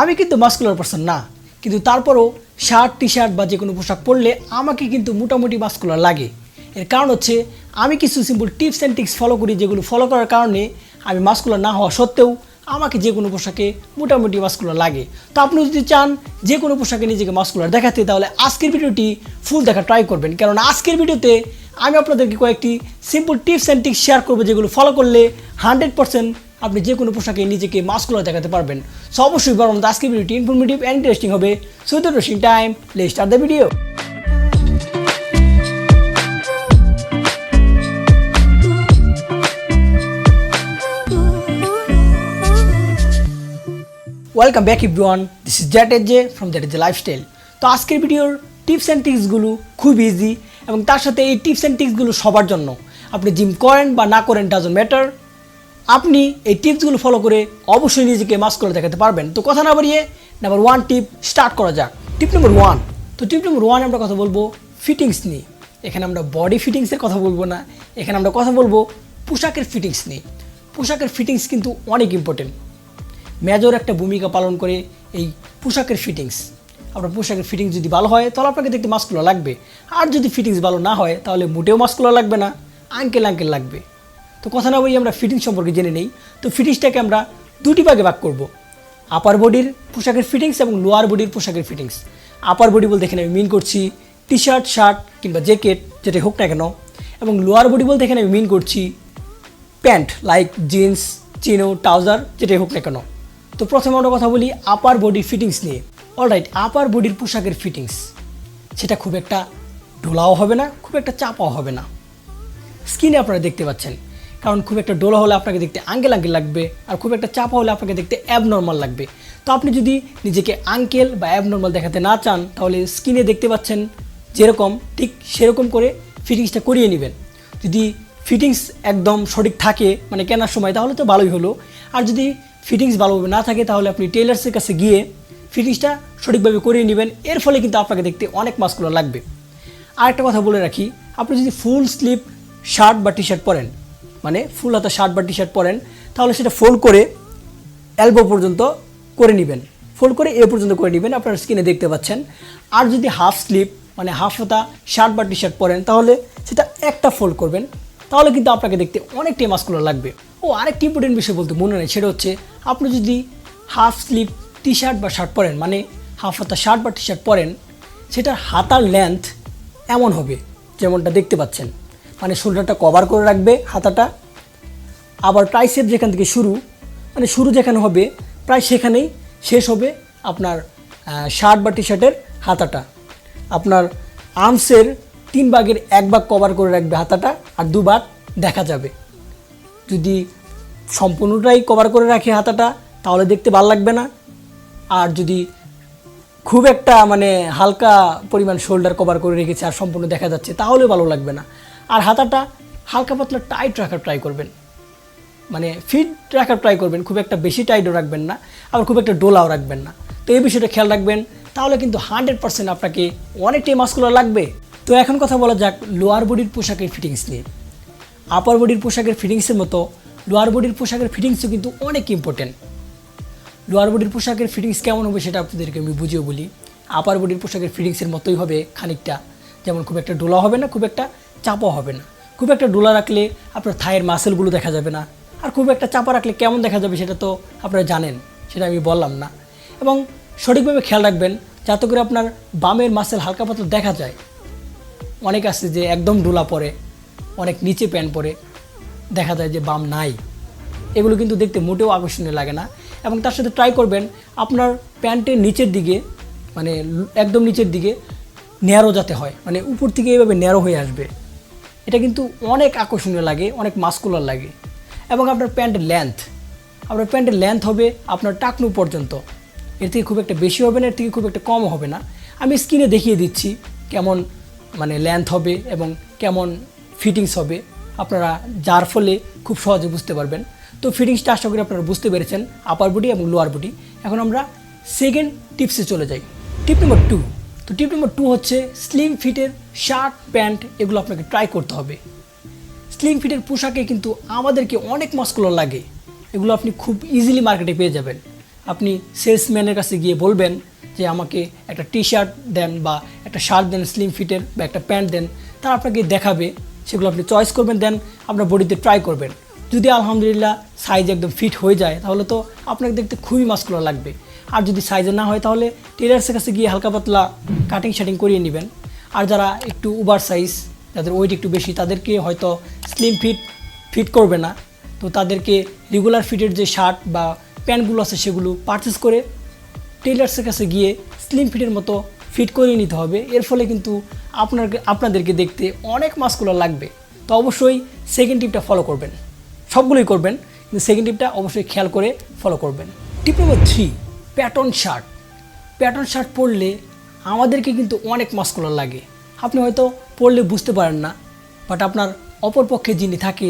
আমি কিন্তু muscular person না। কিন্তু তারপরও শার্ট টি শার্ট বা যে কোনো পোশাক পরলে আমাকে কিন্তু মোটামুটি মাস্কুলার লাগে। এর কারণ হচ্ছে আমি কিছু simple tips and tricks follow করি যেগুলো ফলো করার কারণে আমি মাস্কুলার না হওয়া সত্ত্বেও আমাকে যে কোনো পোশাকে মোটামুটি মাস্কুলার লাগে। তো আপনি যদি চান যে কোনো পোশাকে নিজেকে মাস্কুলার দেখাতে, তাহলে আজকের ভিডিওটি ফুল দেখা ট্রাই করবেন। কারণ আজকের ভিডিওতে আমি আপনাদেরকে কয়েকটি simple tips and tricks share করব যেগুলো ফলো করলে হান্ড্রেড পার্সেন্ট আপনি যে কোনো পোশাকে নিজেকে মাস্কুলার দেখাতে পারবেন। সো অবশ্যই বরং আজকের ভিডিওটি ইনফরমেটিভ অ্যান্ড ইন্টারেস্টিং হবে। সো দ্য রোশিং টাইম লে start the video welcome back everyone this is জ্যাট age J from that is a lifestyle তো আজকের ভিডিওর টিপস অ্যান্ড টিক্সগুলো খুব ইজি এবং তার সাথে এই টিপস অ্যান্ড টিক্সগুলো সবার জন্য। আপনি জিম করেন বা না করেন ডাজন ম্যাটার আপনি এই টিপসগুলো ফলো করে অবশ্যই নিজেকে মাস্ক করে দেখাতে পারবেন। তো কথা না বাড়িয়ে নাম্বার ওয়ান টিপ স্টার্ট করা যাক। টিপ নম্বর ওয়ান তো টিপ নম্বর ওয়ান আমরা কথা বলব ফিটিংস নিয়ে। এখানে আমরা বডি ফিটিংসের কথা বলব না। এখানে আমরা কথা বলব পোশাকের ফিটিংস নিয়ে। পোশাকের ফিটিংস কিন্তু অনেক ইম্পর্টেন্ট মেজর একটা ভূমিকা পালন করে এই পোশাকের ফিটিংস আপনার পোশাকের ফিটিংস যদি ভালো হয়, তাহলে আপনাকে দেখতে মাস্কুলার লাগবে। আর যদি ফিটিংস ভালো না হয়, তাহলে মোটেও মাস্কুলার লাগবে না। আঙ্কেল আঙ্কেল লাগবে। তো কথা না বলি আমরা ফিটিংস সম্পর্কে জেনে নেই। তো ফিটিংসটাকে আমরা দুটি ভাগে ভাগ করব। আপার বডির পোশাকের ফিটিংস এবং লোয়ার বডির পোশাকের ফিটিংস আপার বডি বলতে এখানে আমি মিন করছি টি শার্ট শার্ট কিংবা জ্যাকেট যেটাই হোক না কেন। এবং লোয়ার বডি বলতে এখানে আমি মিন করছি pant like jeans chino trouser যেটাই হোক না কেন। তো প্রথমে আমরা কথা বলি আপার বডি ফিটিংস নিয়ে। অলরাইট আপার বডির পোশাকের ফিটিংস সেটা খুব একটা ঢোলাও হবে না, খুব একটা চাপাও হবে না। স্কিনে আপনারা দেখতে পাচ্ছেন। কারণ খুব একটা ডোলা হলে আপনাকে দেখতে আঙ্কেল আঙ্কেল লাগবে আর খুব একটা চাপা হলে আপনাকে দেখতে অ্যাবনর্মাল লাগবে। তো আপনি যদি নিজেকে আঙ্কেল বা অ্যাবনর্মাল দেখাতে না চান, তাহলে স্কিনে দেখতে পাচ্ছেন যেরকম, ঠিক সেরকম করে ফিটিংসটা করিয়ে নেবেন। যদি ফিটিংস একদম সঠিক থাকে মানে কেনার সময়, তাহলে তো ভালোই হলো। আর যদি ফিটিংস ভালোভাবে না থাকে, তাহলে আপনি টেলার্সের কাছে গিয়ে ফিটিংসটা সঠিকভাবে করিয়ে নেবেন। এর ফলে কিন্তু আপনাকে দেখতে অনেক মাস্কুলার লাগবে। আর একটা কথা বলে রাখি, আপনি যদি ফুল স্লিপ শার্ট বা টি শার্ট পরেন মানে ফুল হাতা শার্ট বা টি শার্ট পরেন, তাহলে সেটা ফোল্ড করে অ্যালবো পর্যন্ত করে নেবেন। ফোল্ড করে এ পর্যন্ত করে নেবেন, আপনার স্কিনে দেখতে পাচ্ছেন। আর যদি হাফ স্লিপ মানে হাফ হাতা শার্ট বা টি শার্ট পরেন, তাহলে সেটা একটা ফোল্ড করবেন। তাহলে কিন্তু আপনাকে দেখতে অনেকটাই মাস্কুলার লাগবে। ও, আরেকটি ইম্পর্টেন্ট বিষয় বলতে মনে নেই, সেটা হচ্ছে আপনি যদি হাফ স্লিপ টি শার্ট বা শার্ট পরেন মানে হাফ হাতা শার্ট বা টি শার্ট পরেন, সেটার হাতার লেন্থ এমন হবে, যেমনটা দেখতে পাচ্ছেন। মানে শোল্ডারটা কভার করে রাখবে হাতাটা। আবার ট্রাইসেপ যেখান থেকে শুরু মানে শুরু যেখানে হবে, প্রায় সেখানেই শেষ হবে আপনার শার্ট বা টি শার্টের হাতাটা। আপনার আর্মসের তিন ভাগের এক ভাগ কভার করে রাখবে হাতাটা আর দু ভাগ দেখা যাবে। যদি সম্পূর্ণটাই কভার করে রাখে হাতাটা, তাহলে দেখতে ভালো লাগবে না। আর যদি খুব একটা মানে হালকা পরিমাণ শোল্ডার কভার করে রেখেছে আর সম্পূর্ণ দেখা যাচ্ছে, তাহলে ভালো লাগবে না। আর হাতাটা হালকা পাতলা টাইট রাখার ট্রাই করবেন। মানে ফিট রাখার ট্রাই করবেন, খুব একটা বেশি টাইটও রাখবেন না, আবার খুব একটা ডোলাও রাখবেন না। তো এই বিষয়টা খেয়াল রাখবেন, তাহলে কিন্তু হান্ড্রেড পার্সেন্ট আপনাকে অনেকটাই মাস্কুলার লাগবে। তো এখন কথা বলা যাক লোয়ার বডির পোশাকের ফিটিংস নিয়ে। আপার বডির পোশাকের ফিটিংসের মতো লোয়ার বডির পোশাকের ফিটিংসও কিন্তু অনেক ইম্পর্টেন্ট লোয়ার বডির পোশাকের ফিটিংস কেমন হবে সেটা আপনাদেরকে আমি বুঝিয়ে বলি। আপার বডির পোশাকের ফিটিংসের মতোই হবে খানিকটা, যেমন খুব একটা ডোলা হবে না, খুব একটা চাপা হবে না। খুব একটা ডোলা রাখলে আপনার থায়ের মাসেলগুলো দেখা যাবে না। আর খুব একটা চাপা রাখলে কেমন দেখা যাবে সেটা তো আপনারা জানেন, সেটা আমি বললাম না। এবং সঠিকভাবে খেয়াল রাখবেন যাতে করে আপনার বামের মাসেল হালকা পাতলা দেখা যায়। অনেক আছে যে একদম ডোলা পরে, অনেক নিচে প্যান্ট পরে দেখা যায় যে বাম নাই। এগুলো কিন্তু দেখতে মোটেও আকর্ষণীয় লাগে না। এবং তার সাথে ট্রাই করবেন আপনার প্যান্টের নিচের দিকে মানে একদম নিচের দিকে ন্যারো যাতে হয় মানে উপর থেকে এভাবে ন্যারো হয়ে আসবে। এটা কিন্তু অনেক আকর্ষণীয় লাগে, অনেক মাস্কুলার লাগে। এবং আপনার প্যান্টের লেন্থ আপনার প্যান্টের লেন্থ হবে আপনার টাকনু পর্যন্ত। এর থেকে খুব একটা বেশি হবে না, এর থেকে খুব একটা কম হবে না। আমি স্ক্রিনে দেখিয়ে দিচ্ছি কেমন মানে লেন্থ হবে এবং কেমন ফিটিংস হবে। আপনারা যার ফলে খুব সহজে বুঝতে পারবেন। তো ফিটিংসটা আশা করি আপনারা বুঝতে পেরেছেন আপার বডি এবং লোয়ার বডি এখন আমরা সেকেন্ড টিপসে চলে যাই। টিপ নম্বর টু তো টিপ নম্বর টু হচ্ছে স্লিম ফিটের শার্ট প্যান্ট এগুলো আপনাকে ট্রাই করতে হবে। স্লিম ফিটের পোশাকে কিন্তু আমাদেরকে অনেক মাস্কুলার লাগে। এগুলো আপনি খুব ইজিলি মার্কেটে পেয়ে যাবেন। আপনি সেলসম্যানের কাছে গিয়ে বলবেন যে, আমাকে একটা টি শার্ট দেন বা একটা শার্ট দেন স্লিম ফিটের বা একটা প্যান্ট দেন। তারা আপনাকে দেখাবে, সেগুলো আপনি চয়েস করবেন দেন আপনার বডিতে ট্রাই করবেন। যদি আলহামদুলিল্লাহ সাইজ একদম ফিট হয়ে যায়, তাহলে তো আপনাকে দেখতে খুবই মাস্কুলার লাগবে। আর যদি সাইজে না হয় তাহলে টেলার্সের কাছে গিয়ে হালকা পাতলা কাটিং শাটিং করিয়ে নেবেন। আর যারা একটু ওভার সাইজ যাদের ওয়েট একটু বেশি, তাদেরকে হয়তো স্লিম ফিট ফিট করবে না। তো তাদেরকে রেগুলার ফিটের যে শার্ট বা প্যান্টগুলো আছে সেগুলো পারচেস করে টেলার্সের কাছে গিয়ে স্লিম ফিটের মতো ফিট করে নিতে হবে। এর ফলে কিন্তু আপনার আপনাদেরকে দেখতে অনেক মাস্কুলার লাগবে। তো অবশ্যই সেকেন্ড টিপটা ফলো করবেন। সবগুলোই করবেন, কিন্তু সেকেন্ড টিপটা অবশ্যই খেয়াল করে ফলো করবেন। Tip number three pattern shirt. Pattern shirt পরলে আমাদেরকে কিন্তু অনেক মাস্কুলার লাগে। আপনি হয়তো পরলে বুঝতে পারেন না বাট আপনার অপরপক্ষে যিনি থাকে,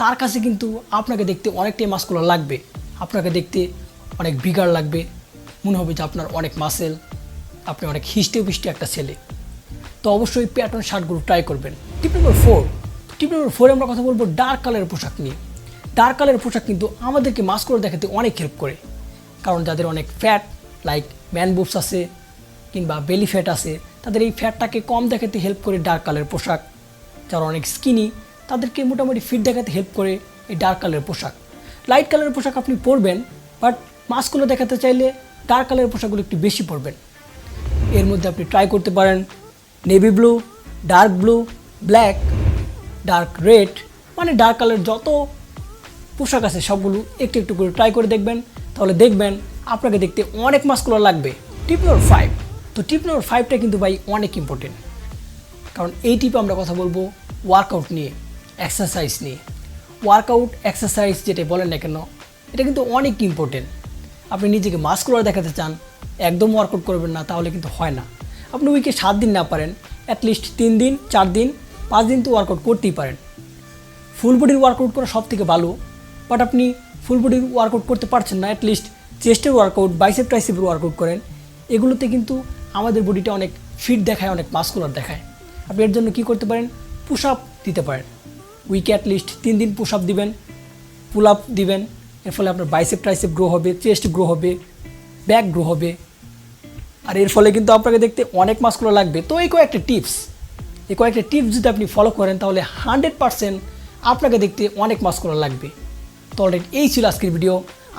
তার কাছে কিন্তু আপনাকে দেখতে অনেকটাই মাস্কুলার লাগবে। আপনাকে দেখতে অনেক বিগার লাগবে। মনে হবে যে আপনার অনেক মাসেল আপনি অনেক হিস্টে পিষ্টে একটা ছেলে। তো অবশ্যই প্যাটার্ন শার্টগুলো ট্রাই করবেন। টিপ নম্বর ফোর টিপ নম্বর ফোরে আমরা কথা বলব ডার্ক কালারের পোশাক নিয়ে। ডার্ক কালারের পোশাক কিন্তু আমাদেরকে মাস্কুলার দেখাতে অনেক হেল্প করে। কারণ যাদের অনেক ফ্যাট লাইক ম্যান বুবস আছে কিংবা বেলি ফ্যাট আছে, তাদের এই ফ্যাটটাকে কম দেখাতে হেল্প করে ডার্ক কালারের পোশাক। যারা অনেক স্কিনি তাদেরকে মোটামুটি ফিট দেখাতে হেল্প করে এই ডার্ক কালারের পোশাক। লাইট কালারের পোশাক আপনি পরবেন বাট মাস্কগুলো দেখাতে চাইলে ডার্ক কালারের পোশাকগুলো একটু বেশি পরবেন। এর মধ্যে আপনি ট্রাই করতে পারেন navy blue dark blue black dark red মানে ডার্ক কালার যত পোশাক আছে সবগুলো একটু একটু করে ট্রাই করে দেখবেন। তাহলে দেখবেন আপনাকে দেখতে অনেক মাস্কুলার লাগবে, টিপ নম্বর ফাইভ তো টিপ নম্বর ফাইভটা কিন্তু ভাই অনেক ইম্পর্টেন্ট কারণ এই টিপে আমরা কথা বলব ওয়ার্কআউট নিয়ে এক্সারসাইজ নিয়ে। ওয়ার্কআউট এক্সারসাইজ যেটা বলেন না কেন, এটা কিন্তু অনেক ইম্পর্টেন্ট আপনি নিজেকে মাস্কুলার দেখাতে চান, একদম ওয়ার্কআউট করবেন না, তাহলে কিন্তু হয় না। আপনি উইকে সাত দিন না পারেন অ্যাটলিস্ট তিন দিন, চার দিন, পাঁচ দিন তো ওয়ার্কআউট করতেই পারেন। ফুল বডির ওয়ার্কআউট করা সব থেকে ভালো বাট আপনি ফুল বডির ওয়ার্কআউট করতে পারছেন না অ্যাটলিস্ট চেস্টের ওয়ার্কআউট বাইসেপ ট্রাইসেপের ওয়ার্কআউট করেন। এগুলোতে কিন্তু আমাদের বডিটা অনেক ফিট দেখায়, অনেক মাস্কুলার দেখায়। আপনি এর জন্য কী করতে পারেন? পুশ আপ দিতে পারেন। উইকে অ্যাটলিস্ট তিন দিন পুশ আপ দিবেন পুল আপ দিবেন। এর ফলে আপনার বাইসেপ ট্রাইসেপ গ্রো হবে চেস্ট গ্রো হবে ব্যাক গ্রো হবে। আর এর ফলে কিন্তু আপনাকে দেখতে অনেক মাস্কুলার লাগবে। তো এই কয়েকটা টিপস এই কয়েকটা টিপস যদি আপনি ফলো করেন, তাহলে হান্ড্রেড পারসেন্ট আপনাকে দেখতে অনেক মাস্কুলার লাগবে। তো অলরেডি এই ছিল আজকের ভিডিও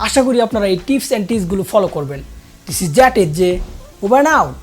আশা করি আপনারা এই টিপস অ্যান্ড টিপসগুলো ফলো করবেন। দিস ইজ জ্যাট এজ যে ওভার আউট